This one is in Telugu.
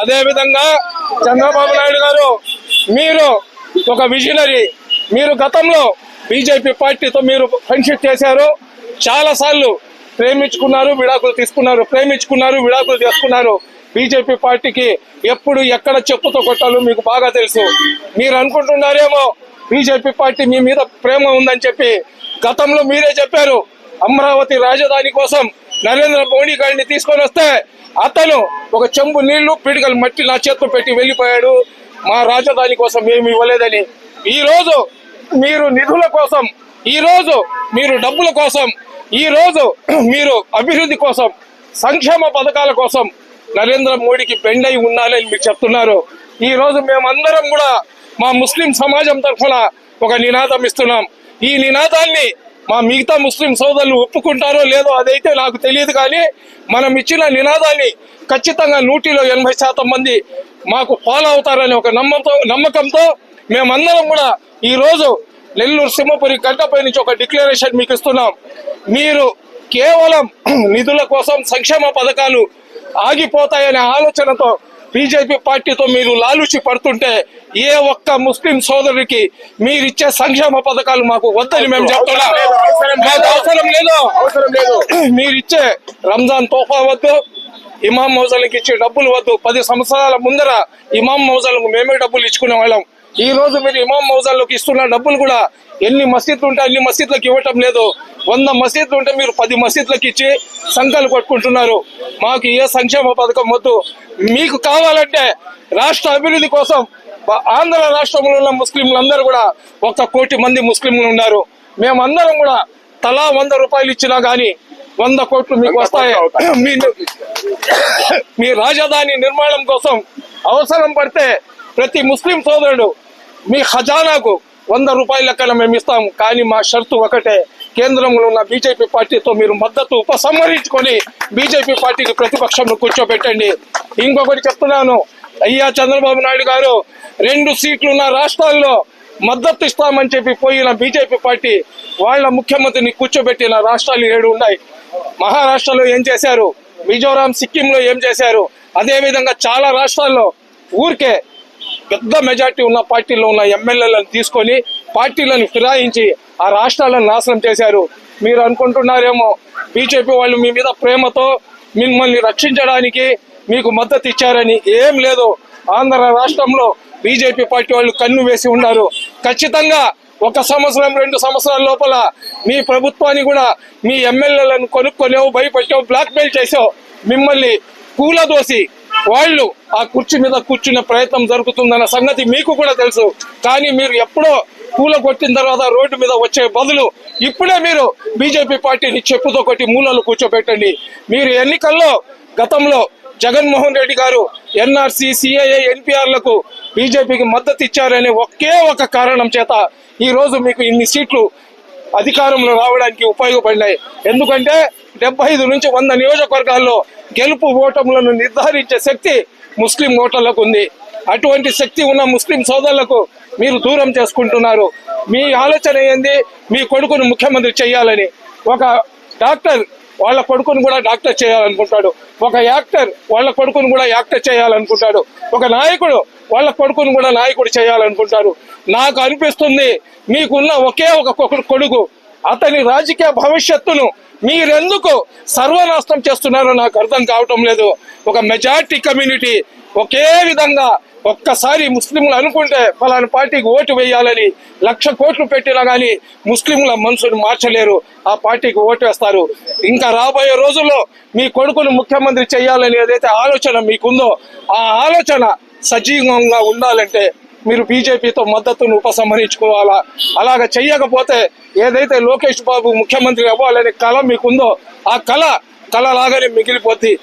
అదే విధంగా చంద్రబాబు నాయుడు గారు మీరు ఒక విజనరీ మీరు గతంలో బీజేపీ పార్టీతో మీరు ఫ్రెండ్షిప్ చేశారు. చాలా సార్లు ప్రేమించుకున్నారు విడాకులు తీసుకున్నారు ప్రేమించుకున్నారు విడాకులు తీసుకున్నారు బీజేపీ పార్టీకి ఎప్పుడు ఎక్కడ చెప్పుతో కొట్టాలో మీకు బాగా తెలుసు. మీరు అనుకుంటున్నారేమో బీజేపీ పార్టీ మీ మీద ప్రేమ ఉందని చెప్పి గతంలో మీరే చెప్పారు. అమరావతి రాజధాని కోసం నరేంద్ర మోడీ గారిని తీసుకొని వస్తే అతను ఒక చెంబు నీళ్ళు పిడికలు మట్టి నా చేతిలో పెట్టి వెళ్ళిపోయాడు. మా రాజధాని కోసం ఏమి ఇవ్వలేదని. ఈ రోజు మీరు నిధుల కోసం ఈ రోజు మీరు డబ్బుల కోసం ఈ రోజు మీరు అభివృద్ధి కోసం సంక్షేమ పథకాల కోసం నరేంద్ర మోడీకి బెండై ఉండాలని మీకు చెప్తున్నారు. ఈ రోజు మేమందరం కూడా మా ముస్లిం సమాజం తరఫున ఒక నినాదం ఇస్తున్నాం. ఈ నినాదాన్ని మా మిగతా ముస్లిం సోదరులు ఒప్పుకుంటారో లేదో అదైతే నాకు తెలియదు కానీ మనం ఇచ్చిన నినాదాన్ని ఖచ్చితంగా నూటిలో ఎనభై శాతం మంది మాకు ఫాలో అవుతారనే ఒక నమ్మకంతో నమ్మకంతో మేమందరం కూడా ఈరోజు నెల్లూరు సింహపురి గంటపై నుంచి ఒక డిక్లరేషన్ మీకు ఇస్తున్నాం. మీరు కేవలం నిధుల కోసం సంక్షేమ పథకాలు ఆగిపోతాయనే ఆలోచనతో బీజేపీ పార్టీతో మీరు లాలూచి పడుతుంటే ఏ ఒక్క ముస్లిం సోదరుడికి మీరిచ్చే సంక్షేమ పథకాలు మాకు వద్దని మేము చెప్తున్నాం. మాకు అవసరం లేదు. అవసరం లేదు. మీరిచ్చే రంజాన్ తోఫా వద్దు ఇమాం మౌజాలకు ఇచ్చే డబ్బులు వద్దు. పది సంవత్సరాల ముందర ఇమాం మౌజాలకు మేమే డబ్బులు ఇచ్చుకునే వాళ్ళం. ఈ రోజు మీరు ఇమాం మౌజాలకు ఇస్తున్న డబ్బులు కూడా ఎన్ని మసీద్లు ఉంటే అన్ని మసీద్లకు ఇవ్వటం లేదు. వంద మసీద్లు ఉంటే మీరు పది మసీద్లకు ఇచ్చి సంఖ్యలు కొట్టుకుంటున్నారు. మాకు ఏ సంక్షేమ పథకం వద్దు. మీకు కావాలంటే రాష్ట్ర అభివృద్ధి కోసం ఆంధ్ర రాష్ట్రంలో ఉన్న ముస్లింలందరూ కూడా ఒక కోటి మంది ముస్లింలు ఉన్నారు. మేమందరం కూడా తలా వంద రూపాయలు ఇచ్చినా గానీ వంద కోట్లు మీకు వస్తాయి. మీ రాజధాని నిర్మాణం కోసం అవసరం పడితే ప్రతి ముస్లిం సోదరుడు మీ ఖజానాకు వంద రూపాయల లెక్కన మేము ఇస్తాం. కానీ మా షరతు ఒకటే. కేంద్రంలో ఉన్న బీజేపీ పార్టీతో మీరు మద్దతు ఉపసంహరించుకొని బీజేపీ పార్టీకి ప్రతిపక్షంలో కూర్చోబెట్టండి. ఇంకొకటి చెప్తున్నాను. అయ్యా చంద్రబాబు నాయుడు గారు రెండు సీట్లు ఉన్న రాష్ట్రాల్లో మద్దతు ఇస్తామని చెప్పి పోయిన బీజేపీ పార్టీ వాళ్ళ ముఖ్యమంత్రిని కూర్చోబెట్టిన రాష్ట్రాలు ఏడు ఉన్నాయి. మహారాష్ట్రలో ఏం చేశారు? మిజోరాం సిక్కింలో ఏం చేశారు? అదేవిధంగా చాలా రాష్ట్రాల్లో ఊరికే పెద్ద మెజార్టీ ఉన్న పార్టీలో ఉన్న ఎమ్మెల్యేలను తీసుకొని పార్టీలను ఫిరాయించి ఆ రాష్ట్రాలను నాశనం చేశారు. మీరు అనుకుంటున్నారేమో బీజేపీ వాళ్ళు మీ మీద ప్రేమతో మిమ్మల్ని రక్షించడానికి మీకు మద్దతు ఇచ్చారని ఏం లేదు. ఆంధ్ర రాష్ట్రంలో బీజేపీ పార్టీ వాళ్ళు కన్ను వేసి ఉన్నారు. ఖచ్చితంగా ఒక సంవత్సరం రెండు సంవత్సరాల లోపల మీ ప్రభుత్వాన్ని కూడా మీ ఎమ్మెల్యేలను కొనుక్కొనేవు భయపెట్టావు బ్లాక్మెయిల్ చేసావు. మిమ్మల్ని కూలదోసి వాళ్ళు ఆ కుర్చీ మీద కూర్చునే ప్రయత్నం జరుగుతుందన్న సంగతి మీకు కూడా తెలుసు. కానీ మీరు ఎప్పుడో కూల కొట్టిన తర్వాత రోడ్డు మీద వచ్చే బదులు ఇప్పుడే మీరు బీజేపీ పార్టీని చెప్పుతో కొట్టి మూలలు కూర్చోబెట్టండి. మీరు ఎన్నికల్లో గతంలో జగన్మోహన్ రెడ్డి గారు ఎన్ఆర్సీ సిఐఏ ఎన్పిఆర్లకు బీజేపీకి మద్దతు ఇచ్చారనే ఒకే ఒక కారణం చేత ఈ రోజు మీకు ఇన్ని సీట్లు అధికారంలో రావడానికి ఉపయోగపడినాయి. ఎందుకంటే డెబ్బై ఐదు నుంచి వంద నియోజకవర్గాల్లో గెలుపు ఓటములను నిర్ధారించే శక్తి ముస్లిం ఓటర్లకు ఉంది. అటువంటి శక్తి ఉన్న ముస్లిం సోదరులకు మీరు దూరం చేసుకుంటున్నారు. మీ ఆలోచన ఏంది? మీ కొడుకును ముఖ్యమంత్రి చేయాలని. ఒక డాక్టర్ వాళ్ళ కొడుకును కూడా డాక్టర్ చేయాలనుకుంటాడు. ఒక యాక్టర్ వాళ్ళ కొడుకును కూడా యాక్టర్ చేయాలనుకుంటాడు. ఒక నాయకుడు వాళ్ళ కొడుకును కూడా నాయకుడు చేయాలనుకుంటారు నాకు అనిపిస్తుంది మీకున్న ఒకే ఒక కొడుకు అతని రాజకీయ భవిష్యత్తును మీరెందుకు సర్వనాశనం చేస్తున్నారో నాకు అర్థం కావటం లేదు. ఒక మెజార్టీ కమ్యూనిటీ ఒకే విధంగా ఒక్కసారి ముస్లింలు అనుకుంటే ఫలాని పార్టీకి ఓటు వేయాలని లక్ష కోట్లు పెట్టినా కానీ ముస్లింల మనసును మార్చలేరు. ఆ పార్టీకి ఓటు వేస్తారు. ఇంకా రాబోయే రోజుల్లో మీ కొడుకును ముఖ్యమంత్రి చేయాలని ఏదైతే ఆలోచన మీకుందో ఆ ఆలోచన సజీవంగా ఉండాలంటే మీరు బీజేపీతో మద్దతును ఉపసంహరించుకోవాలా? అలాగ చెయ్యకపోతే ఏదైతే లోకేష్ బాబు ముఖ్యమంత్రి అవ్వాలనే కళ మీకుందో ఆ కళ కళ లాగానే మిగిలిపోద్ది.